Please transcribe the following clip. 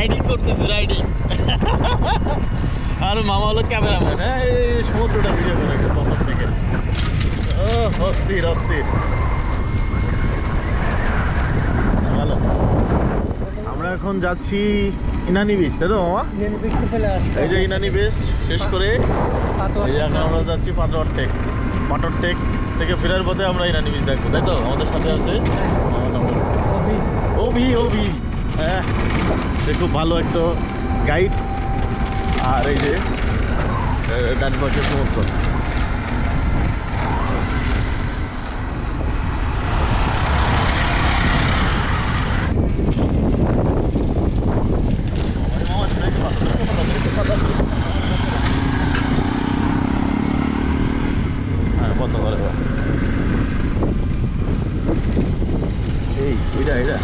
Riding করতেছি riding আর মামা হলো ক্যামেরাম্যান। হ্যাঁ এই সমুদ্রটা ভিডিও করে পথর থেকে ও অস্থির অস্থির। ভালো। আমরা এখন যাচ্ছি ইনানি বিচ তাই তো মামা? এই যে ইনানি বিচ শেষ করে এই যে এখন আমরা যাচ্ছি পাটর টেক। পাটর টেক থেকে ফেরার পথে আমরা ইনানি বিচ দেখব তাই তো? আমাদের সাথে আছে নাম ওভি ওভি হ্যাঁ। সে খুব ভালো একটা গাইড আর এই যে ডান পাশে সমুদ্র হ্যাঁ এই, এটা এটা।